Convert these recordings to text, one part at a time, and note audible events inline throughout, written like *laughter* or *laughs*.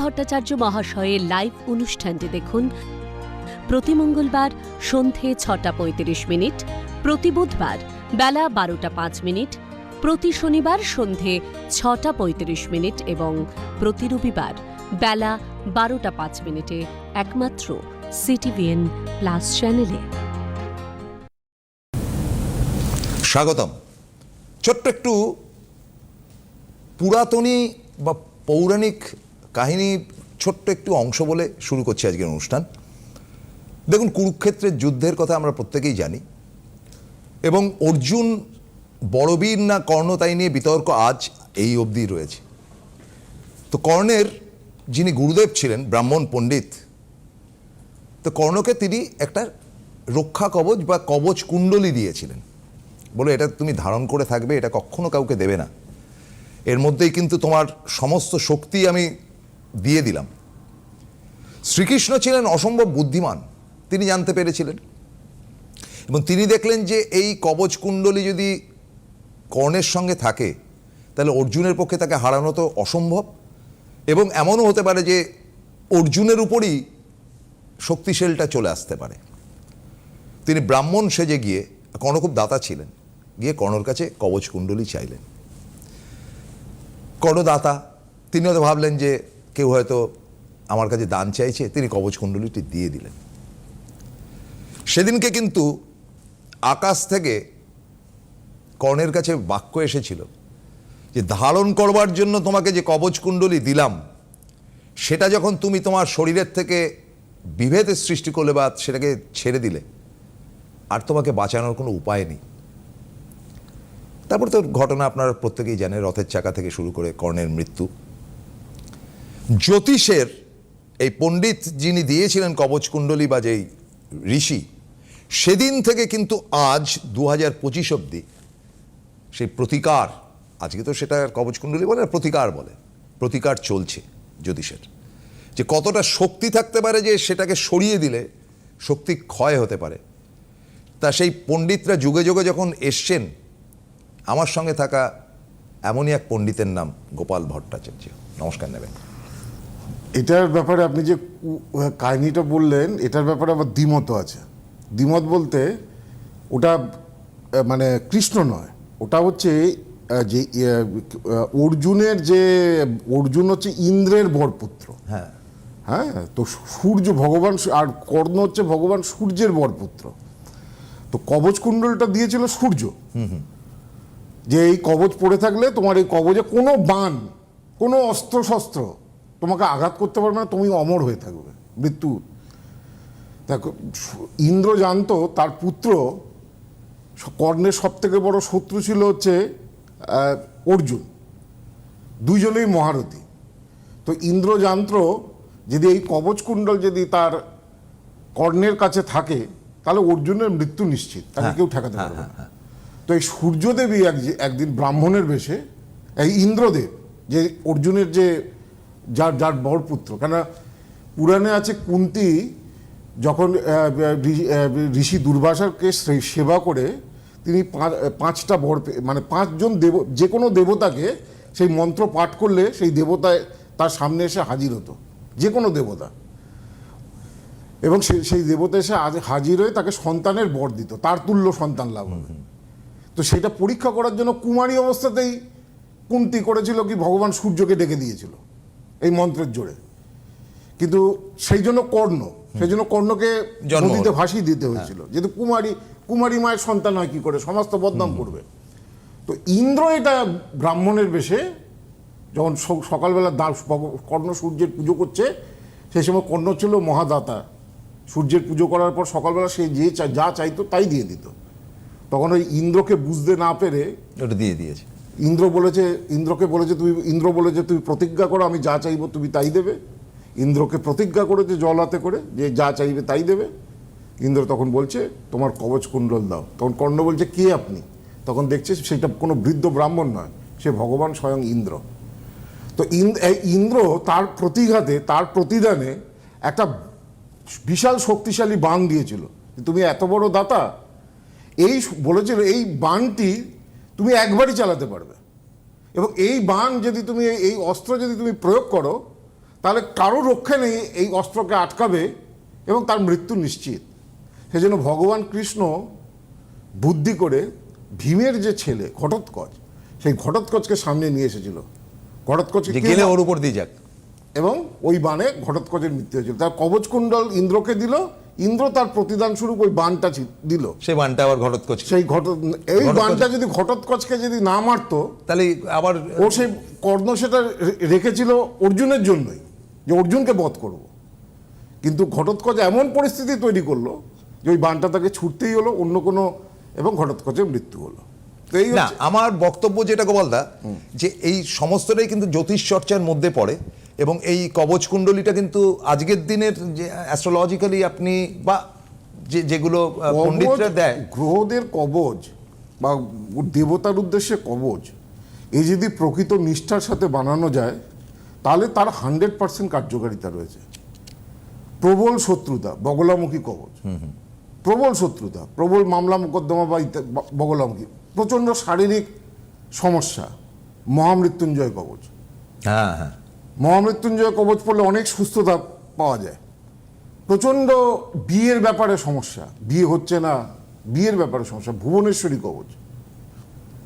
ভট্টাচার্য মহাশয়ের লাইভ অনুষ্ঠানটি দেখুন। প্রতি মঙ্গলবার সন্ধে ছটা পঁয়ত্রিশ মিনিট, প্রতি বুধবার বেলা বারোটা পাঁচ মিনিট, প্রতি শনিবার সন্ধে ছটা পঁয়ত্রিশ মিনিট এবং প্রতি রবিবার বেলা বারোটা পাঁচ মিনিটে একমাত্র সিটিভিএন প্লাস চ্যানেলে স্বাগতম। ছোট্ট একটু পুরাতনী বা পৌরাণিক কাহিনী ছোট্ট একটু অংশ বলে শুরু করছি আজকের অনুষ্ঠান। দেখুন, কুরুক্ষেত্রের যুদ্ধের কথা আমরা প্রত্যেকেই জানি। এবং অর্জুন, বড়বীর না কর্ণ তাই নিয়ে বিতর্ক আজ এই অবধি রয়েছে। তো কর্ণের যিনি গুরুদেব ছিলেন, ব্রাহ্মণ পণ্ডিত, তো কর্ণকে তিনি একটা রক্ষা কবচ বা কবচ কুণ্ডলী দিয়েছিলেন। বলে এটা তুমি ধারণ করে থাকবে, এটা কখনো কাউকে দেবে না। এর মধ্যেই কিন্তু তোমার সমস্ত শক্তি আমি দিয়ে দিলাম। শ্রীকৃষ্ণ ছিলেন অসম্ভব বুদ্ধিমান, তিনি জানতে পেরেছিলেন। এবং তিনি দেখলেন যে এই কবচ কুণ্ডলী যদি কর্ণের সঙ্গে থাকে, তাহলে অর্জুনের পক্ষে তাকে হারানো তো অসম্ভব। এবং এমনও হতে পারে যে অর্জুনের উপরই শক্তিশালটা চলে আসতে পারে। তিনি ব্রাহ্মণ সেজে গিয়ে, কর্ণ খুব দাতা ছিলেন, গিয়ে কর্ণর কাছে কবচ কুণ্ডলী চাইলেন। কর্ণদাতা তিনি হয়তো ভাবলেন যে কেউ হয়তো আমার কাছে দান চাইছে, তিনি কবচ কুণ্ডলীটি দিয়ে দিলেন। সেদিনকে কিন্তু আকাশ থেকে কর্ণের কাছে বাক্য এসেছিল যে, ধারণ করবার জন্য তোমাকে যে কবচ কুণ্ডলী দিলাম, সেটা যখন তুমি তোমার শরীরের থেকে বিভেদের সৃষ্টি করলে বা সেটাকে ছেড়ে দিলে, আর তোমাকে বাঁচানোর কোনো উপায় নেই। তারপর তো ঘটনা আপনারা প্রত্যেকেই জানেন, রথের চাকা থেকে শুরু করে কর্ণের মৃত্যু। জ্যোতিষের এই পণ্ডিত যিনি দিয়েছিলেন কবচ কুণ্ডলী বা যেই ঋষি, সেদিন থেকে কিন্তু আজ দু হাজার পঁচিশ অব্দি সেই প্রতিকার, আজকে তো সেটা কবচ কুণ্ডলী বলে না, প্রতিকার বলে, প্রতিকার চলছে জ্যোতিষের। যে কতটা শক্তি থাকতে পারে যে সেটাকে সরিয়ে দিলে শক্তি ক্ষয় হতে পারে। তা সেই পণ্ডিতরা যুগে যুগে যখন এসছেন, আমার সঙ্গে থাকা এমনই এক পণ্ডিতের নাম গোপাল ভট্টাচার্য। নমস্কার নেবেন। এটার ব্যাপারে আপনি যে কাহিনীটা বললেন এটার ব্যাপারে আবার দ্বিমত আছে। দ্বিমত বলতে ওটা মানে কৃষ্ণ নয়। ওটা হচ্ছে যে অর্জুনের যে অর্জুন হচ্ছে ইন্দ্রের বরপুত্র। হ্যাঁ। হ্যাঁ তো সূর্য ভগবান আর কর্ণ হচ্ছে ভগবান সূর্যের বরপুত্র। তো কবচ কুণ্ডলটা দিয়েছিল সূর্য। যে এই কবচ পড়ে থাকলে তোমার এই কবচে কোনো বান কোনো অস্ত্র শস্ত্র তোমাকে আঘাত করতে পারবে না তুমি অমর হয়ে থাকবে মৃত্যু। দেখো ইন্দ্র জানতো তার পুত্র কর্ণের সব থেকে বড় শত্রু ছিল হচ্ছে অর্জুন। দুইজনেই মহারথী। তো ইন্দ্র জানতো যদি এই কবচ কুণ্ডল যদি তার কর্ণের কাছে থাকে তাহলে অর্জুনের মৃত্যু নিশ্চিত তাকে কেউ ঠেকাতে পারবে না। তো এই সূর্যদেবী এক একদিন ব্রাহ্মণের বেশে এই ইন্দ্রদেব যে অর্জুনের যে যার যার বড় পুত্র। কেন পুরাণে আছে কুন্তি যখন ঋষি দুর্বাসাকে সে- সেবা করে তিনি পাঁচটা বর মানে পাঁচজন দেব যে কোনো দেবতাকে সেই মন্ত্র পাঠ করলে সেই দেবতায় তার সামনে এসে হাজির হতো যে কোনো দেবতা। এবং সে- সেই দেবতা এসে হাজির হয়ে তাকে সন্তানের বর দিত তার তুল্য সন্তান লাভ হবে। তো সেটা পরীক্ষা করার জন্য কুমারী অবস্থাতেই কুন্তি করেছিল কি ভগবান সূর্যকে ডেকে দিয়েছিল। এই মন্ত্রের জোরে। কিন্তু সেই জন্য কর্ণ সেই জন্য কর্ণকে নদীতে ভাসিয়ে দিতে হয়েছিল। যেহেতু কুমারী কুমারী মায়ের সন্তান হয় কি করে? সমস্ত বদনাম করবে। তো ইন্দ্র এটা ব্রাহ্মণের বেশে যখন সকালবেলা দাস কর্ণ সূর্যের পুজো করছে সেই সময় কর্ণ ছিল মহাদাতা। সূর্যের পুজো করার পর সকালবেলা সে যে যা চাইতো তাই দিয়ে দিত। তখন ওই ইন্দ্রকে বুঝতে না পেরে ওটা দিয়ে দিয়েছে। ইন্দ্র বলেছে ইন্দ্রকে বলেছে তুমি, ইন্দ্র বলেছে তুমি প্রতিজ্ঞা করো, আমি যা চাইব তুমি তাই দেবে। ইন্দ্রকে প্রতিজ্ঞা করেছে জল হাতে করে, যে যা চাইবে তাই দেবে। ইন্দ্র তখন বলছে, তোমার কবচ কুণ্ডল দাও। তখন কর্ণ বলছে, কে আপনি? তখন দেখছে সেটা কোনো বৃদ্ধ ব্রাহ্মণ নয়, সে ভগবান স্বয়ং ইন্দ্র। তো ইন্দ্র তার প্রতিঘাতে, তার প্রতিদানে একটা বিশাল শক্তিশালী বাণ দিয়েছিল। তুমি এত বড় দাতা? এই বলেছিল, এই বাণটি তুমি একবারই চালাতে পারবে। এবং এই বান যদি তুমি এই- অস্ত্র যদি তুমি প্রয়োগ করো তাহলে কারও রক্ষে নেই এই অস্ত্রকে আটকাবে এবং তার মৃত্যু নিশ্চিত। সেজন্য ভগবান কৃষ্ণ বুদ্ধি করে ভীমের যে ছেলে ঘটোৎকচ সেই ঘটোৎকচকে সামনে নিয়ে এসেছিল। কে গেলে ওর উপর দিয়ে যাক। এবং ওই বানে ঘটোৎকচের মৃত্যু হয়েছিল। তার কবচকুণ্ডল ইন্দ্রকে দিল ইন্দ্র তার প্রতিদান স্বরূপ ওই বানটা দিল। সেই বানটা আবার ঘটোৎকচ সেই ঘট এই বানটা যদি ঘটোৎকচকে যদি না মারতো তাহলে আবার ও সেই কর্ণ সেটা রেখেছিল অর্জুনের জন্যই যে অর্জুনকে বধ করব। কিন্তু ঘটোৎকচ এমন পরিস্থিতি তৈরি করল যে ওই বানটা তাকে ছুটতেই হলো অন্য কোনো এবং ঘটোৎকচের মৃত্যু হলো। তো এই না আমার বক্তব্য যেটা গোপালদা যে এই সমস্তটাই কিন্তু জ্যোতিষ চর্চার মধ্যে পড়ে। এবং এই কবচ কুণ্ডলিটা কিন্তু আজকের দিনের যে অ্যাস্ট্রোলজিক্যালি আপনি বা যে যেগুলো পণ্ডিতরা দেয়। গ্রহদের কবচ বা দেবতার উদ্দেশ্যে কবচ এই যদি প্রকৃত নিষ্ঠার সাথে বানানো যায় তাহলে তার হান্ড্রেড পার্সেন্ট কার্যকারিতা রয়েছে। প্রবল শত্রুতা বগলামুখী কবচ। প্রবল শত্রুতা প্রবল মামলা মোকদ্দমা বা- বগলামুখী প্রচণ্ড শারীরিক সমস্যা মহামৃত্যুঞ্জয় কবচ। হ্যাঁ হ্যাঁ। মহামৃত্যুঞ্জয় কবচ পড়লে অনেক সুস্থতা পাওয়া যায়। প্রচণ্ড বিয়ের ব্যাপারে সমস্যা। বিয়ে হচ্ছে না বিয়ের ব্যাপারে সমস্যা। ভুবনেশ্বরী কবচ।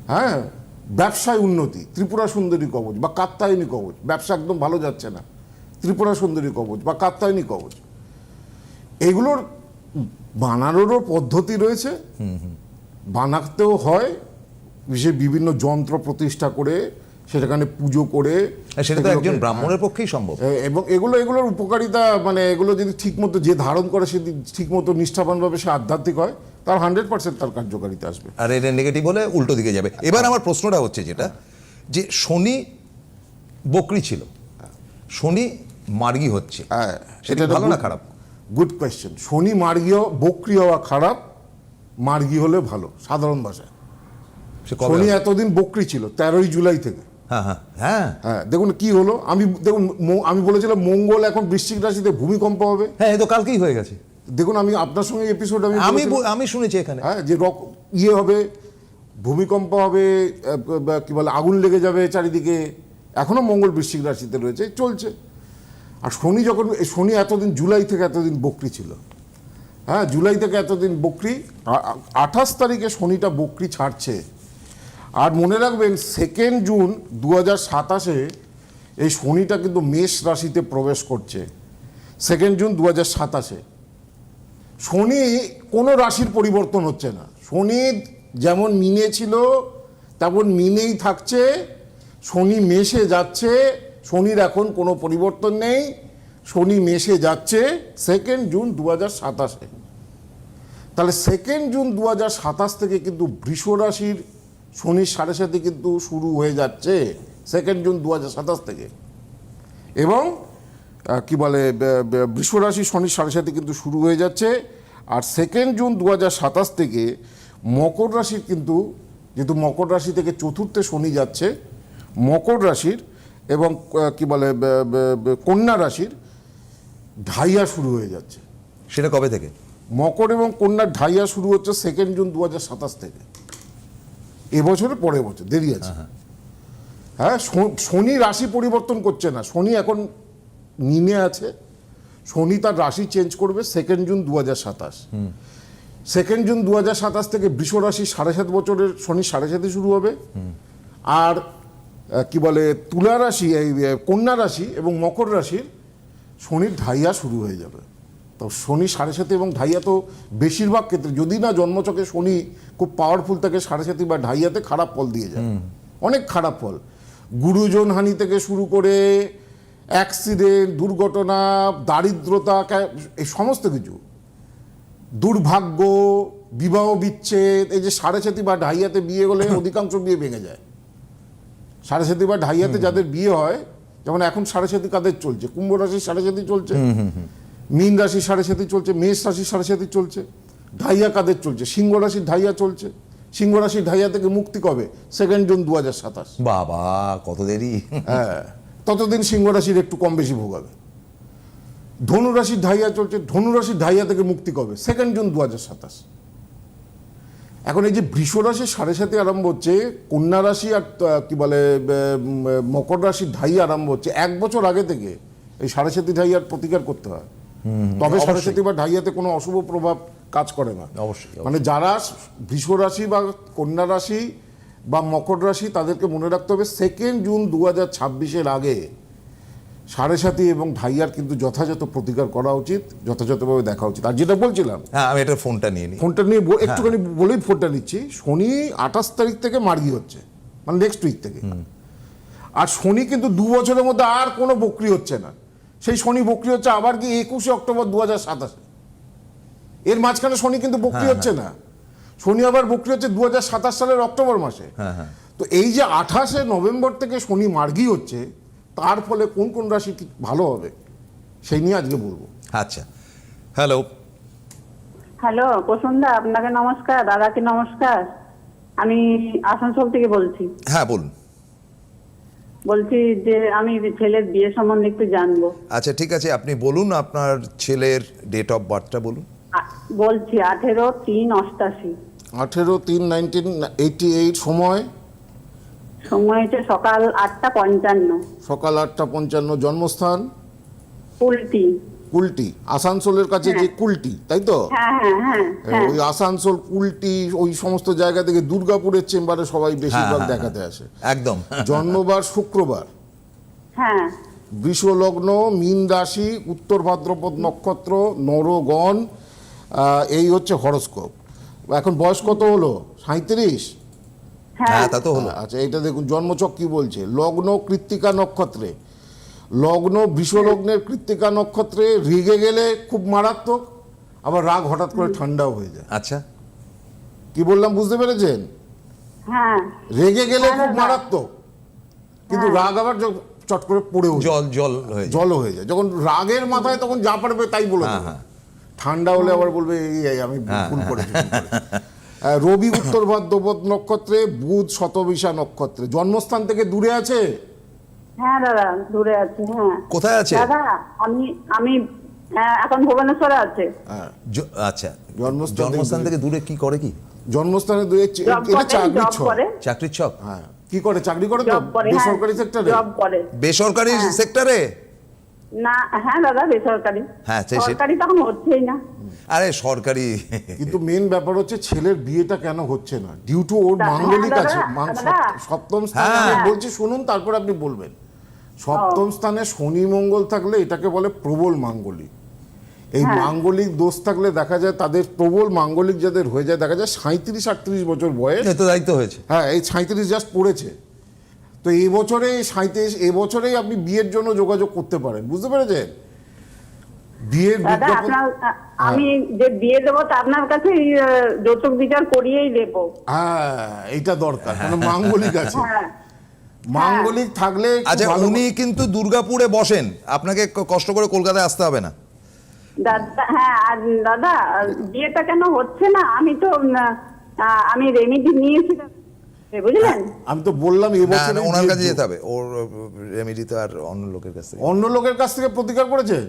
হ্যাঁ ব্যবসায় উন্নতি। ত্রিপুরা সুন্দরী কবচ বা কাত্তায়নী কবচ। ব্যবসা একদম ভালো যাচ্ছে না। ত্রিপুরা সুন্দরী কবচ বা কাত্তায়নী কবচ। এগুলোর বানানোরও পদ্ধতি রয়েছে। বানাতেও হয়। বিশেষ বিভিন্ন যন্ত্র প্রতিষ্ঠা করে সেখানে পুজো করে সেটা তো একজন ব্রাহ্মণের পক্ষেই সম্ভব। এবং এগুলো এগুলোর উপকারিতা মানে এগুলো যদি ঠিকমতো যে ধারণ করে সে ঠিকমতো নিষ্ঠাবানভাবে সে আধ্যাত্মিক হয় তার হান্ড্রেড পার্সেন্ট তার কার্যকারিতা আসবে। আর এটা নেগেটিভ হলে উল্টো দিকে যাবে। এবার আমার প্রশ্নটা হচ্ছে যেটা যে শনি বকরি ছিল। শনি মার্গি হচ্ছে। হ্যাঁ সেটা ভালো না খারাপ? গুড কোয়েশ্চেন শনি মার্গীয় বক্রি হওয়া খারাপ মার্গি হলে ভালো সাধারণ ভাষায়। শনি এতদিন বকরি ছিল তেরোই জুলাই থেকে। হ্যাঁ হ্যাঁ হ্যাঁ। হ্যাঁ দেখুন কি হলো? আমি দেখুন আমি বলেছিলাম মঙ্গল এখন বৃশ্চিক রাশিতে ভূমিকম্প হবে। হ্যাঁ এ তো কালকেই হয়ে গেছে। দেখুন আমি আপনার সঙ্গে এপিসোড আমি আমি আমি শুনেছি এখানে। হ্যাঁ যে রক ইয়ে হবে ভূমিকম্প হবে কি বলে আগুন লেগে যাবে চারিদিকে। এখনও মঙ্গল বৃশ্চিক রাশিতে রয়েছে চলছে। আর শনি যখন শনি এতদিন জুলাই থেকে এতদিন বকরি ছিল। হ্যাঁ জুলাই থেকে এতদিন বকরি আঠাশ তারিখে শনিটা বকরি ছাড়ছে। আর মনে রাখবেন সেকেন্ড জুন দু হাজার সাতাশে এই শনিটা কিন্তু মেষ রাশিতে প্রবেশ করছে। সেকেন্ড জুন দু হাজার সাতাশে। শনি কোনো রাশির পরিবর্তন হচ্ছে না। শনি যেমন মিনে ছিল, তেমন মিনেই থাকছে। শনি মেষে যাচ্ছে, শনির এখন কোনো পরিবর্তন নেই। শনি মেষে যাচ্ছে সেকেন্ড জুন দু হাজার সাতাশে। তাহলে সেকেন্ড জুন দু হাজার সাতাশ থেকে কিন্তু বৃষ রাশির শনির সাড়ে সাথে কিন্তু শুরু হয়ে যাচ্ছে সেকেন্ড জুন দু সাতাশ থেকে। এবং কি বলে ব- ব- রাশি শনির সাড়ে সাথে কিন্তু শুরু হয়ে যাচ্ছে আর সেকেন্ড জুন দু সাতাশ থেকে মকর রাশির কিন্তু যেহেতু মকর রাশি থেকে চতুর্থে শনি যাচ্ছে মকর রাশির এবং কি বলে কন্যা রাশির ঢাইয়া শুরু হয়ে যাচ্ছে। সেটা কবে থেকে? মকর এবং কন্যার ঢাইয়া শুরু হচ্ছে সেকেন্ড জুন দু সাতাশ থেকে। এবছরে পরের বছর দেরি আছে। হ্যাঁ শ- শনি রাশি পরিবর্তন করছে না। শনি এখন নিমে আছে। শনি তার রাশি চেঞ্জ করবে সেকেন্ড জুন দু হাজার সাতাশ। সেকেন্ড জুন দু হাজার সাতাশ থেকে বৃষ রাশি সাড়ে সাত বছরের শনি সাড়ে সাতে শুরু হবে। আর কি বলে তুলা রাশি এই কন্যা রাশি এবং মকর রাশির শনির ঢাইয়া শুরু হয়ে যাবে। তো শনি সাড়ে সাথে এবং ঢাইয়া তো বেশিরভাগ ক্ষেত্রে যদি না জন্মচকে শনি খুব পাওয়ারফুল থাকে সাড়ে সাথে বা ঢাইয়াতে খারাপ ফল দিয়ে যায়। অনেক খারাপ ফল। গুরুজন হানি থেকে শুরু করে অ্যাক্সিডেন্ট দুর্ঘটনা দারিদ্রতা এই সমস্ত কিছু। দুর্ভাগ্য বিবাহ বিচ্ছেদ এই যে সাড়ে সাথী বা ঢাইয়াতে বিয়ে হলে অধিকাংশ বিয়ে ভেঙে যায়। সাড়ে সাথী বা ঢাইয়াতে যাদের বিয়ে হয় যেমন এখন সাড়ে সাথী কাদের চলছে? কুম্ভ রাশির সাড়ে সাথী চলছে? মীন রাশির সাড়ে সাথী চলছে মেষ রাশির সাড়ে সাথী চলছে ঢাইয়া কাদের চলছে? সিংহ রাশির ঢাইয়া চলছে। সিংহ রাশির ঢাইয়া থেকে মুক্তি কবে? সেকেন্ড জুন দু হাজার সাতাশ। বাবা কত দেরি। হ্যাঁ ততদিন সিংহ রাশির একটু কম বেশি ভোগাবে ধনু রাশির ঢাইয়া চলছে ধনু রাশির ঢাইয়া থেকে মুক্তি কবে? সেকেন্ড জুন দু হাজার সাতাশ। এখন এই যে বৃষ রাশির সাড়ে সাথে আরম্ভ হচ্ছে কন্যা রাশি আর কি বলে মকর রাশির ঢাই আরম্ভ হচ্ছে এক বছর আগে থেকে এই সাড়ে সাথী ঢাইয়ার প্রতিকার করতে হয়। তবে অবশ্যই। বা ঢাইয়াতে কোনো অশুভ প্রভাব কাজ করে না। অবশ্যই, মানে যারা বৃষ রাশি বা কন্যা রাশি বা মকর রাশি তাদেরকে মনে রাখতে হবে সেকেন্ড জুন দু হাজার ছাব্বিশের আগে সাড়ে সাথী এবং ঢাইয়ার কিন্তু যথাযথ প্রতিকার করা উচিত যথাযথভাবে দেখা উচিত। আর যেটা বলছিলাম হ্যাঁ আমি এটা ফোনটা নিয়ে নিই। ফোনটা নিয়ে একটুখানি বলেই ফোনটা নিচ্ছি। শনি আঠাশ তারিখ থেকে মার্গি হচ্ছে মানে নেক্সট উইক থেকে। আর শনি কিন্তু দু বছরের মধ্যে আর কোনো বকরি হচ্ছে না। সেই শনি বকরি হচ্ছে আবার কি একুশে অক্টোবর দু হাজার সাতাশে। এর মাঝখানে শনি কিন্তু বকরি হচ্ছে না। শনি আবার বকরি হচ্ছে দু সাতাশ সালের অক্টোবর মাসে। হ্যাঁ হ্যাঁ। তো এই যে আঠাশে নভেম্বর থেকে শনি মার্গি হচ্ছে তার ফলে কোন কোন রাশি ভালো হবে সেই নিয়ে আজকে বলব। আচ্ছা। হ্যালো। হ্যালো প্রসন্দা আপনাকে নমস্কার দাদাকে নমস্কার। আমি আসানসোল থেকে বলছি। হ্যাঁ বলুন। বলছি যে আমি ছেলের বিয়ে সম্বন্ধে একটু জানব। আচ্ছা ঠিক আছে আপনি বলুন আপনার ছেলের ডেট অফ বার্থটা বলুন। বলছি আঠেরো তিন অষ্টাশি। আঠেরো তিন নাইনটিন এইটি এইট সময়? সময় হচ্ছে সকাল আটটা পঞ্চান্ন। সকাল আটটা পঞ্চান্ন জন্মস্থান? উল্টি। কুলটি আসানসোলের কাছে যে কুলটি তাই তো? হ্যাঁ হ্যাঁ হ্যাঁ হ্যাঁ ওই আসানসোল কুলটি ওই সমস্ত জায়গা থেকে দুর্গাপুরের চেম্বারে সবাই বেশিরভাগ হ্যাঁ, দেখাতে আসে। একদম। জন্মবার শুক্রবার। হ্যাঁ। বৃষ লগ্ন মীন রাশি উত্তর ভাদ্রপদ নক্ষত্র নরগণ আহ, এই হচ্ছে হরস্কোপ। এখন বয়স কত হলো? সাঁত্রিশ হ্যাঁ। হ্যাঁ তা তো হলো। আচ্ছা এটা দেখুন জন্মচক কি বলছে? লগ্ন কৃত্তিকা নক্ষত্রে। লগ্ন বিষলগ্নের কৃত্তিকা নক্ষত্রে রেগে গেলে খুব মারাত্মক আবার রাগ হঠাৎ করে ঠান্ডাও হয়ে যায়। আচ্ছা। কি বললাম বুঝতে পেরেছেন? হ্যাঁ। রেগে গেলে হ্যাঁ, খুব মারাত্মক। কিন্তু রাগ আবার চট করে পড়ে জল জল হয়ে। জল হয়ে যায়। যখন রাগের মাথায় তখন যা পারবে তাই বলে হ্যাঁ, হ্যাঁ। ঠান্ডা হলে আবার বলবে এই আমি হ্যাঁ, ভুল করেছি। আহ, রবি উত্তর ভাদ্রপদ নক্ষত্রে বুধ শতবিশা নক্ষত্রে। জন্মস্থান থেকে দূরে আছে? হ্যাঁ দাদা দূরে আছে হ্যাঁ। কোথায় আছে? দাদা আমি আমি এখন ভুবনেশ্বরে আছে। হ্যাঁ আচ্ছা। জন্মস্থান থেকে জন্মস্থান থেকে দূরে কি করে কি? জন্মস্থানে দূরে চে- এটা করে ছক করে। চাকরির ছক হ্যাঁ। কি করে চাকরি করে তো? হ্যাঁ। বেসরকারি সেক্টরে জব করে। বেসরকারি হ্যাঁ। সেক্টরে না হ্যাঁ দাদা বেসরকারি। হ্যাঁ, সরকারি তখন হচ্ছেই না। আরে সরকারি। কিন্তু মেন ব্যাপার হচ্ছে ছেলের বিয়েটা কেন হচ্ছে না? ডিউ টু ওর মাঙ্গলিক হ্যাঁ, আছে। সপ্তম স্থানে হ্যাঁ। বলছি শুনুন তারপর আপনি বলবেন। সপ্তম স্থানে শনি মঙ্গল থাকলে এটাকে বলে প্রবল মাঙ্গলিক। এই হ্যাঁ। মাঙ্গলিক দোষ থাকলে দেখা যায় তাদের প্রবল মাঙ্গলিক যাদের হয়ে যায় দেখা যায় সাঁত্রিশ আটত্রিশ বছর বয়স। তো দায়িত্ব হয়েছে। হ্যাঁ এই সাঁত্রিশ জাস্ট পড়েছে। তো এই বছরে সাঁত্রিশ এবছরেই আপনি বিয়ের জন্য যোগাযোগ করতে পারেন বুঝতে পেরেছেন? বিয়ের বিজ্ঞাপন আমি যে বিয়ে দেবো তা আপনার কাছে যৌতুক বিচার করিয়েই দেবো। হ্যাঁ এইটা দরকার মানে *laughs* মাঙ্গলিক আছে। হ্যাঁ। মাঙ্গলিক থাকলে আচ্ছা উনি কিন্তু দুর্গাপুরে বসেন। আপনাকে কষ্ট করে কলকাতায় আসতে হবে না। দাদা হ্যাঁ আর দাদা বিয়েটা কেন হচ্ছে না? আমি তো আমি রেমিডি নিয়েছি বুঝলেন? আমি তো বললাম এবছর ওনার কাছে যেতে হবে। ওর রেমেডি তো আর অন্য লোকের কাছে অন্য লোকের কাছ থেকে প্রতিকার করেছেন?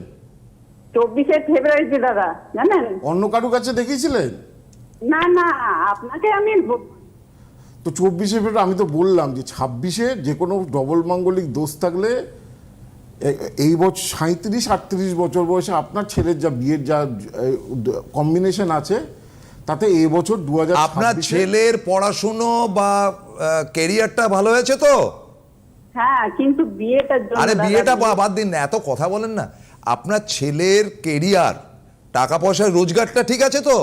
চব্বিশে ফেব্রুয়ারিতে দাদা জানেন? অন্য কারুর কাছে দেখিয়েছিলেন? না না আপনাকে আমি তো চব্বিশে ফেব্রুয়ারি আমি তো বললাম যে ছাব্বিশে যে কোনো ডবল মাঙ্গলিক দোষ থাকলে এই বছর সাঁত্রিশ আটত্রিশ বছর বয়সে আপনার ছেলের যা বিয়ের যা কম্বিনেশন আছে তাতে এই বছর দু হাজার আপনার ছেলের পড়াশুনো বা কেরিয়ারটা ভালো হয়েছে তো? হ্যাঁ কিন্তু জন্য আরে বিয়েটা বা- বাদ দিন না এত কথা বলেন না। আপনার ছেলের কেরিয়ার টাকা পয়সার রোজগারটা ঠিক আছে তো?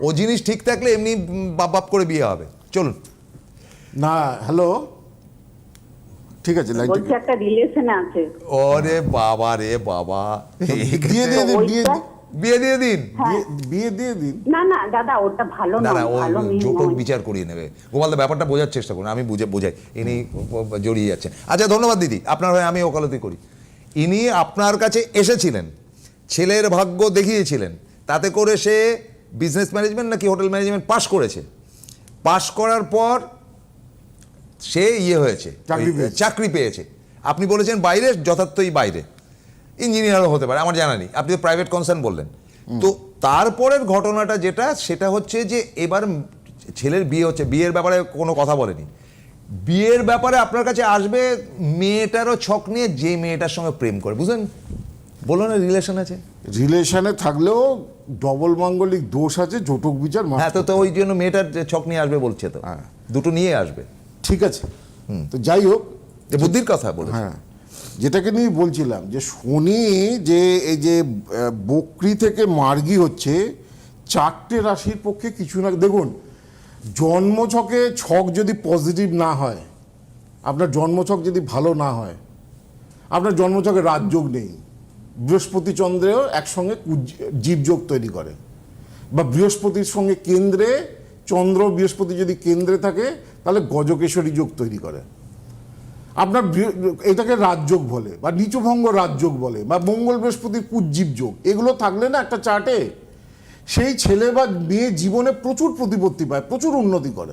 ও জিনিস ঠিক থাকলে এমনি বাপ বাপ করে বিয়ে হবে। চলুন। না হ্যালো? ঠিক আছে লাইন বলছি একটা রিলেশন আছে। ওরে বাবা রে বাবা। দিয়ে দিয়ে দিন বিয়ে বিয়ে দিয়ে দিন। বিয়ে- বিয়ে দিয়ে দিন। না না দাদা ওটা ভালো না না ভালো জোটক বিচার করিয়ে নেবে। গোপালদা ব্যাপারটা বোঝার চেষ্টা করুন আমি বুঝে বোঝাই। ইনি জড়িয়ে যাচ্ছেন। আচ্ছা ধন্যবাদ দিদি আপনার হয়ে আমি ওকালতি করি। ইনি আপনার কাছে এসেছিলেন ছেলের ভাগ্য দেখিয়েছিলেন তাতে করে সে বিজনেস ম্যানেজমেন্ট নাকি হোটেল ম্যানেজমেন্ট পাশ করেছে? পাশ করার পর সে ইয়ে হয়েছে চাকরি চাকরি পেয়েছে। আপনি বলেছেন বাইরে যথার্থই বাইরে। ইঞ্জিনিয়ারও হতে পারে আমার জানা নেই আপনি প্রাইভেট কনসার্ন বললেন। তো তারপরের ঘটনাটা যেটা সেটা হচ্ছে যে এবার ছেলের বিয়ে হচ্ছে বিয়ের ব্যাপারে কোনো কথা বলেনি। বিয়ের ব্যাপারে আপনার কাছে আসবে মেয়েটারও ছক নিয়ে যে মেয়েটার সঙ্গে প্রেম করে বুঝলেন? বলো না রিলেশন আছে? রিলেশনে থাকলেও ডবল মাঙ্গলিক দোষ আছে জটক বিচার হ্যাঁ তো তো ওই জন্য মেয়েটার ছক নিয়ে আসবে বলছে তো। হ্যাঁ। দুটো নিয়ে আসবে। ঠিক আছে। তো যাই হোক যে বুদ্ধির কথা বলে হ্যাঁ যেটাকে নিয়ে বলছিলাম যে শনি যে এই যে বকরি থেকে মার্গি হচ্ছে চারটে রাশির পক্ষে কিছু না দেখুন জন্মছকে ছক যদি পজিটিভ না হয় আপনার জন্মছক যদি ভালো না হয় আপনার জন্মছকে রাজযোগ নেই। বৃহস্পতি চন্দ্রেও একসঙ্গে জীবযোগ তৈরি করে। বা বৃহস্পতির সঙ্গে কেন্দ্রে, চন্দ্র বৃহস্পতি যদি কেন্দ্রে থাকে, তাহলে গজকেশরী যোগ তৈরি করে। আপনার এটাকে রাজযোগ বলে, বা নিচভঙ্গ রাজযোগ বলে, বা মঙ্গল বৃহস্পতির কুজ্জীব যোগ। এগুলো থাকলে না একটা চার্টে, সেই ছেলে বা মেয়ে জীবনে প্রচুর প্রতিপত্তি পায়, প্রচুর উন্নতি করে।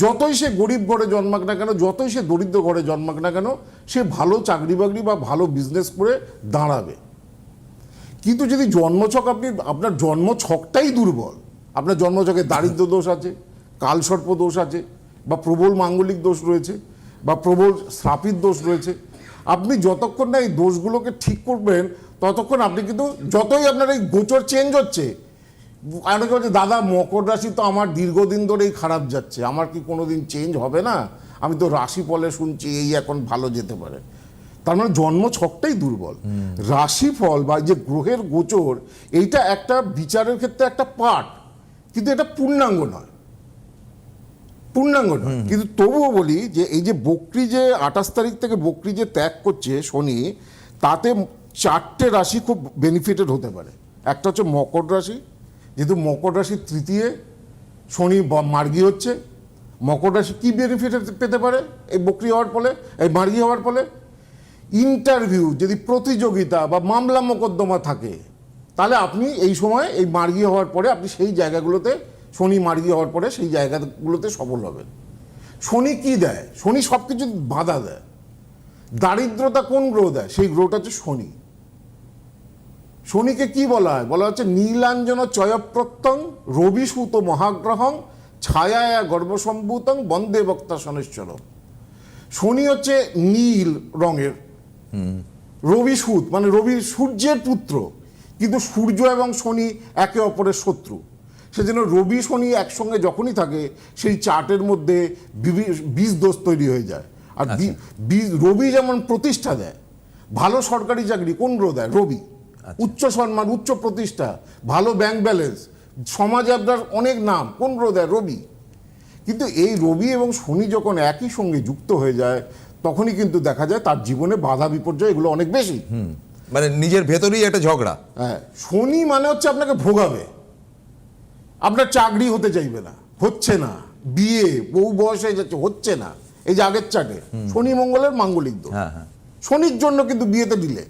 যতই সে গরিব ঘরে জন্মাক না কেন, যতই সে দরিদ্র ঘরে জন্মাক না কেন, সে ভালো চাকরি বাকরি বা ভালো বিজনেস করে দাঁড়াবে। কিন্তু যদি জন্মছক আপনি, আপনার জন্মছকটাই দুর্বল, আপনার জন্মছকে দারিদ্র দোষ আছে, কালসর্প দোষ আছে, বা প্রবল মাঙ্গলিক দোষ রয়েছে, বা প্রবল শ্রাপিত দোষ রয়েছে, আপনি যতক্ষণ না এই দোষগুলোকে ঠিক করবেন, ততক্ষণ আপনি কিন্তু, যতই আপনার এই গোচর চেঞ্জ হচ্ছে অনেকে বলছে দাদা মকর রাশি তো আমার দীর্ঘদিন ধরেই খারাপ যাচ্ছে। আমার কি কোনোদিন চেঞ্জ হবে না? আমি তো রাশি ফলে শুনছি এই এখন ভালো যেতে পারে। তার মানে জন্ম ছকটাই দুর্বল। রাশিফল বা যে গ্রহের গোচর এইটা একটা বিচারের ক্ষেত্রে একটা পার্ট কিন্তু এটা পূর্ণাঙ্গ নয়। পূর্ণাঙ্গ নয়। কিন্তু তবুও বলি যে এই যে বকরি যে আঠাশ তারিখ থেকে বকরি যে ত্যাগ করছে শনি তাতে চারটে রাশি খুব বেনিফিটেড হতে পারে। একটা হচ্ছে মকর রাশি যেহেতু মকর রাশির তৃতীয়, শনি মার্গী হচ্ছে, মকর রাশি কী বেনিফিট পেতে পারে? এই বকরি হওয়ার ফলে, এই মার্গী হওয়ার ফলে? ইন্টারভিউ যদি প্রতিযোগিতা বা মামলা মোকদ্দমা থাকে, তাহলে আপনি এই সময় এই মার্গী হওয়ার পরে আপনি সেই জায়গাগুলোতে, শনি মার্গী হওয়ার পরে সেই জায়গাগুলোতে সফল হবেন। শনি কি দেয়? শনি সব কিছু বাধা দেয়। দারিদ্রতা কোন গ্রহ দেয়? সেই গ্রহটা হচ্ছে শনি। শনিকে কি বলা হয়? বলা হচ্ছে নীলাঞ্জন চয়প্রত্যং রবি সুত মহাগ্রহং ছায়া গর্ভসম্ভূতং বন্দে বক্তা শনেশ্বর শনি হচ্ছে নীল রঙের। রবি সুত মানে রবি সূর্যের পুত্র। কিন্তু সূর্য এবং শনি একে অপরের শত্রু। সেজন্য রবি শনি একসঙ্গে যখনই থাকে সেই চার্টের মধ্যে বীজ দোষ তৈরি হয়ে যায়। আর বীজ রবি যেমন প্রতিষ্ঠা দেয় ভালো সরকারি চাকরি কোন গ্রহ দেয়? রবি। উচ্চ সম্মান উচ্চ প্রতিষ্ঠা ভালো ব্যাংক ব্যালেন্স সমাজে আপনার অনেক নাম কোন গ্রহ রবি? কিন্তু এই রবি এবং শনি যখন একই সঙ্গে যুক্ত হয়ে যায় তখনই কিন্তু দেখা যায় তার জীবনে বাধা বিপর্যয় এগুলো অনেক বেশি। মানে নিজের ভেতরেই একটা ঝগড়া। হ্যাঁ শনি মানে হচ্ছে আপনাকে ভোগাবে। আপনার চাকরি হতে চাইবে না হচ্ছে না বিয়ে বহু বয়স হয়ে যাচ্ছে হচ্ছে না এই যে আগের চাটে শনি মঙ্গলের মাঙ্গলিক দোষ। হ্যাঁ, হ্যাঁ। শনির জন্য কিন্তু বিয়েতে দিলে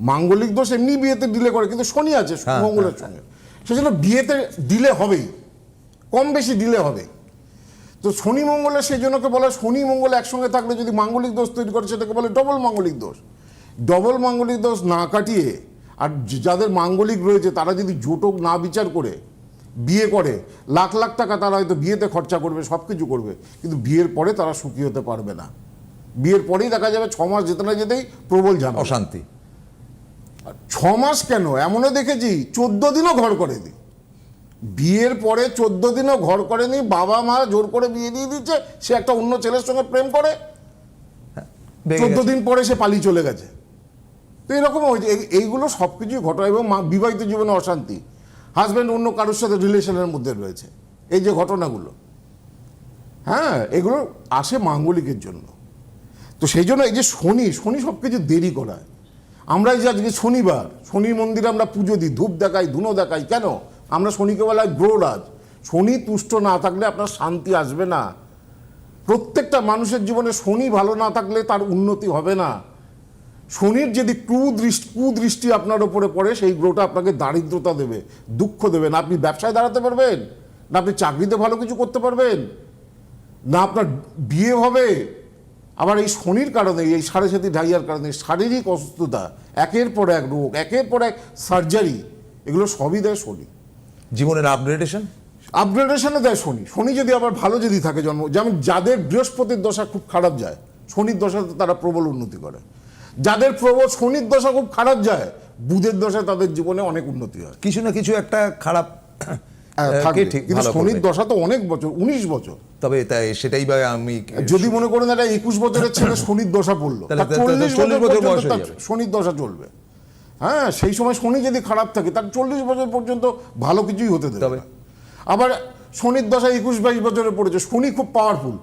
মাঙ্গলিক দোষ এমনি বিয়েতে ডিলে করে কিন্তু শনি আছে হ্যাঁ, মঙ্গলের সঙ্গে। সেজন্য বিয়েতে ডিলে হবেই। কম বেশি ডিলে হবে। তো শনি মঙ্গলের সেই জন্যকে বলে শনি মঙ্গল একসঙ্গে থাকলে যদি মাঙ্গলিক দোষ তৈরি করে সেটাকে বলে ডবল মাঙ্গলিক দোষ। ডবল মাঙ্গলিক দোষ না কাটিয়ে আর যাদের মাঙ্গলিক রয়েছে তারা যদি জোটক না বিচার করে বিয়ে করে লাখ লাখ টাকা তারা হয়তো বিয়েতে খরচা করবে সব কিছু করবে কিন্তু বিয়ের পরে তারা সুখী হতে পারবে না। বিয়ের পরেই দেখা যাবে ছ মাস যেতে না যেতেই প্রবল ঝামেলা। অশান্তি। ছ মাস কেন? এমনও দেখেছি চোদ্দ দিনও ঘর করে দিই বিয়ের পরে চোদ্দ দিনও ঘর করেনি বাবা মা জোর করে বিয়ে দিয়ে দিচ্ছে সে একটা অন্য ছেলের সঙ্গে প্রেম করে। ভেঙে চোদ্দ। দিন পরে সে পালিয়ে চলে গেছে। তো এরকম হয়েছে এই- এইগুলো সব কিছুই ঘটনা এবং মা- বিবাহিত জীবনে অশান্তি। হাজব্যান্ড অন্য কারোর সাথে রিলেশনের মধ্যে রয়েছে। এই যে ঘটনাগুলো। হ্যাঁ এগুলো আসে মাঙ্গলিকের জন্য। তো সেই জন্য এই যে শনি শনি সব কিছু দেরি করায়। আমরা এই যে আজকে শনিবার, শনি মন্দিরে আমরা পুজো দিই, ধূপ দেখাই, ধুনো দেখাই, কেন? আমরা শনিকে বলা হয় গ্রহরাজ। শনি তুষ্ট না থাকলে আপনার শান্তি আসবে না। প্রত্যেকটা মানুষের জীবনে শনি ভালো না থাকলে তার উন্নতি হবে না। শনির যদি কুদৃষ্টি কুদৃষ্টি আপনার ওপরে পড়ে, সেই গ্রহটা আপনাকে দারিদ্রতা দেবে, দুঃখ দেবে না। আপনি ব্যবসায় দাঁড়াতে পারবেন, না আপনি চাকরিতে ভালো কিছু করতে পারবেন, না আপনার বিয়ে হবে। আবার এই শনির কারণে এই সাড়ে সাতি ঢাইয়ার কারণে শারীরিক অসুস্থতা একের পর এক রোগ একের পর এক সার্জারি এগুলো সবই দেয় শনি। জীবনের আপগ্রেডেশন আপগ্রেডেশনে দেয় শনি। শনি যদি আবার ভালো যদি থাকে জন্ম যেমন যাদের বৃহস্পতির দশা খুব খারাপ যায় শনির দশাতে তারা প্রবল উন্নতি করে। যাদের প্রবল শনির দশা খুব খারাপ যায় বুধের দশায় তাদের জীবনে অনেক উন্নতি হয়। কিছু না কিছু একটা খারাপ থাকবে। কিন্তু ভালো শনির দশা তো অনেক বছর উনিশ বছর। তবে তাই সেটাই বা আমি যদি মনে করেন একটা একুশ বছরের ছেলে শনির দশা পড়ল। তাহলে- তার তাহলে- চল্লিশ বছর 40 বছর পর্যন্ত বয়স হয়ে তার যাবে। শনির দশা চলবে। হ্যাঁ সেই সময় শনি যদি খারাপ থাকে তার চল্লিশ বছর পর্যন্ত ভালো কিছুই হতে দেবে আবার শনির দশা একুশ বাইশ বছরে পড়েছে শনি খুব পাওয়ারফুল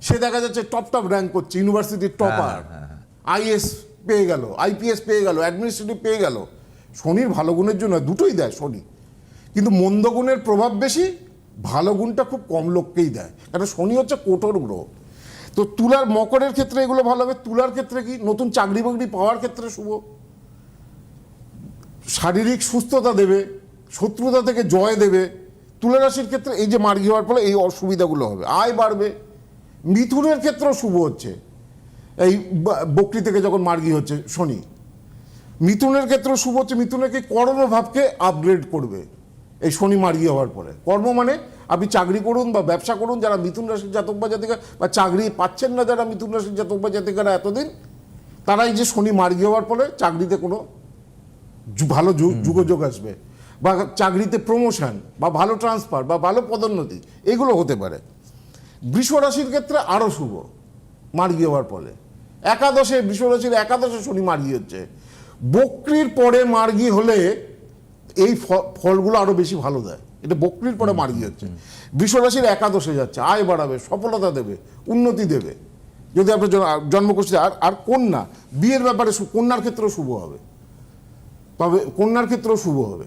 সে দেখা যাচ্ছে টপ টপ র্যাঙ্ক করছে ইউনিভার্সিটির টপার হ্যাঁ, আইএস পেয়ে গেল আইপিএস পেয়ে গেল অ্যাডমিনিস্ট্রেটিভ পেয়ে গেল। শনির ভালো গুণের জন্য দুটোই দেয় শনি। কিন্তু মন্দ গুণের প্রভাব বেশি, ভালো গুণটা খুব কম লোককেই দেয়। কারণ শনি হচ্ছে কোটর গ্রহ। তো তুলার মকরের ক্ষেত্রে এগুলো ভালো হবে, তুলার ক্ষেত্রে কি নতুন চাকরি বাকরি পাওয়ার ক্ষেত্রে শুভ। শারীরিক সুস্থতা দেবে, শত্রুতা থেকে জয় দেবে। তুলা রাশির ক্ষেত্রে এই যে মার্গি হওয়ার ফলে এই অসুবিধাগুলো হবে। আয় বাড়বে। মিথুনের ক্ষেত্রেও শুভ হচ্ছে। এই বকরি থেকে যখন মার্গি হচ্ছে শনি, মিথুনের ক্ষেত্রে শুভ হচ্ছে। মিথুনের কি করণ ভাবকে আপগ্রেড করবে। এই শনি মার্গী হওয়ার পরে। কর্ম মানে আপনি চাকরি করুন বা ব্যবসা করুন যারা মিথুন রাশির জাতক বা জাতিকা বা চাকরি পাচ্ছেন না যারা মিথুন রাশির জাতক বা জাতিকারা এতদিন তারা এই যে শনি মার্গী হওয়ার ফলে চাকরিতে কোনো ভালো যুগযোগ আসবে বা চাকরিতে প্রমোশন বা ভালো ট্রান্সফার বা ভালো পদোন্নতি এগুলো হতে পারে। বৃষ রাশির ক্ষেত্রে আরও শুভ মার্গী হওয়ার ফলে। একাদশে বৃষ রাশির একাদশে শনি মার্গী হচ্ছে। বক্রির পরে মার্গি হলে এই ফলগুলো আরও বেশি ভালো দেয়। এটা বক্রির পরে মার্গী হচ্ছে বৃষ রাশির একাদশে যাচ্ছে আয় বাড়াবে সফলতা দেবে উন্নতি দেবে। যদি আপনার জন- জন্মকুষ্ঠী আর আর কন্যা বিয়ের ব্যাপারে কন্যার ক্ষেত্রেও শুভ হবে। তবে কন্যার ক্ষেত্রেও শুভ হবে।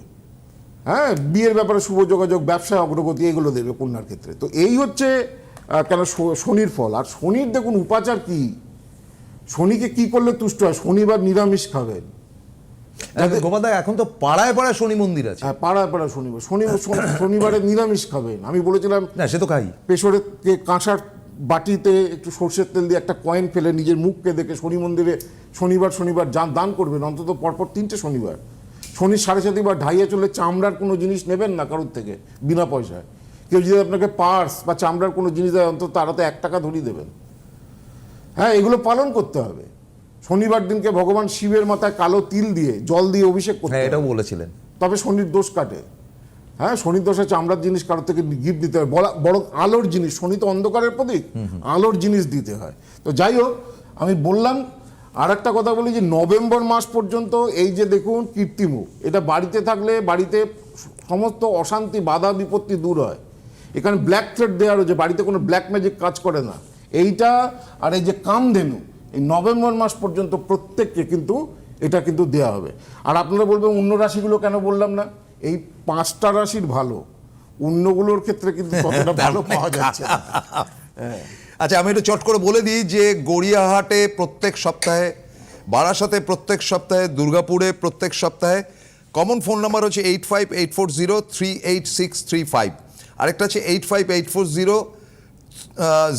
হ্যাঁ বিয়ের ব্যাপারে শুভ যোগাযোগ ব্যবসায় অগ্রগতি এগুলো দেবে কন্যার ক্ষেত্রে। তো এই হচ্ছে কেন শনির ফল। আর শনির দেখুন উপাচার কি? শনিকে কি করলে তুষ্ট হয়? শনিবার নিরামিষ খাবেন। গোপাদা এখন তো পাড়ায় পাড়ায় শনি মন্দির আছে। হ্যাঁ পাড়ায় পাড়ায় শনিবার শনি শনি- শনিবারে নিরামিষ খাবেন আমি বলেছিলাম না সে তো খাই। পেশরের কাঁসার বাটিতে একটু সর্ষের তেল দিয়ে একটা কয়েন ফেলে নিজের মুখকে দেখে শনি মন্দিরে শনিবার শনিবার দান করবেন অন্তত পরপর তিনটে শনিবার। শনির সাড়ে সাথে বা ঢাইয়া চলে চামড়ার কোনো জিনিস নেবেন না কারোর থেকে বিনা পয়সায়। কেউ যদি আপনাকে পার্স বা চামড়ার কোনো জিনিস দেয় অন্তত তারা তো এক টাকা ধরিয়ে দেবেন। হ্যাঁ এগুলো পালন করতে হবে। শনিবার দিনকে ভগবান শিবের মাথায় কালো তিল দিয়ে জল দিয়ে অভিষেক করতে হ্যাঁ এটাও বলেছিলেন। তবে শনির দোষ কাটে। হ্যাঁ শনির দোষে চামড়ার জিনিস কারোর থেকে গিফট দিতে হয় বলা- বরং আলোর জিনিস শনি তো অন্ধকারের প্রতীক আলোর জিনিস দিতে হয়। তো যাই হোক আমি বললাম আর একটা কথা বলি যে নভেম্বর মাস পর্যন্ত এই যে দেখুন কীর্তিমুখ এটা বাড়িতে থাকলে বাড়িতে সমস্ত অশান্তি বাধা বিপত্তি দূর হয়। এখানে ব্ল্যাক থ্রেড দেওয়া রয়েছে বাড়িতে কোনো ব্ল্যাক ম্যাজিক কাজ করে না। এইটা আর এই যে কামধেনু এই নভেম্বর মাস পর্যন্ত প্রত্যেককে কিন্তু এটা কিন্তু দেওয়া হবে। আর আপনারা বলবেন অন্য রাশিগুলো কেন বললাম না? এই পাঁচটা রাশির ভালো অন্যগুলোর ক্ষেত্রে কিন্তু ততটা *laughs* ভালো পাওয়া যাচ্ছে আচ্ছা আমি একটু চট করে বলে দিই যে গড়িয়াহাটে প্রত্যেক সপ্তাহে বারাসাতে প্রত্যেক সপ্তাহে দুর্গাপুরে প্রত্যেক সপ্তাহে কমন ফোন নাম্বার হচ্ছে eight five eight four zero three eight six three five আরেকটা হচ্ছে eight five eight four zero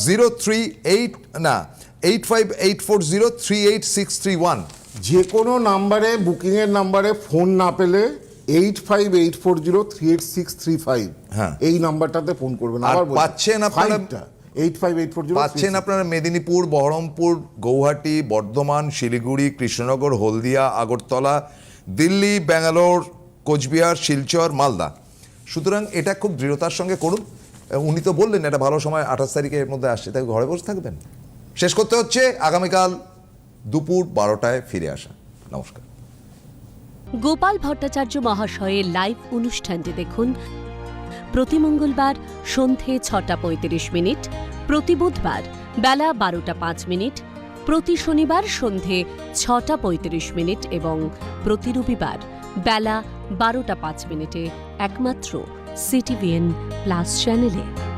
zero three eight না eight five eight four zero three eight six three one. যে কোনো নাম্বারে বুকিংয়ের নাম্বারে phone না পেলে eight five eight four zero three eight six three five. হ্যাঁ। এই নাম্বারটাতে ফোন করবেন। আর পাচ্ছেন আপনারা- eight five eight four zero পাচ্ছেন আপনারা মেদিনীপুর বহরমপুর গৌহাটি বর্ধমান শিলিগুড়ি কৃষ্ণনগর হলদিয়া আগরতলা দিল্লি ব্যাঙ্গালোর কোচবিহার শিলচর মালদা। সুতরাং এটা খুব দৃঢ়তার সঙ্গে করুন। উনি তো বললেন এটা ভালো সময় আঠাশ তারিখের মধ্যে আসছে তাই ঘরে বসে থাকবেন? শেষ করতে হচ্ছে। আগামীকাল দুপুর বারোটায় ফিরে আসা। নমস্কার। গোপাল ভট্টাচার্য মহাশয়ের লাইভ অনুষ্ঠানটি দেখুন প্রতি মঙ্গলবার সন্ধে ছটা পঁয়ত্রিশ মিনিট, প্রতি বুধবার বেলা বারোটা পাঁচ মিনিট, প্রতি শনিবার সন্ধে ছটা পঁয়ত্রিশ মিনিট এবং প্রতি রবিবার বেলা বারোটা পাঁচ মিনিটে একমাত্র সিটিভিএন প্লাস চ্যানেলে।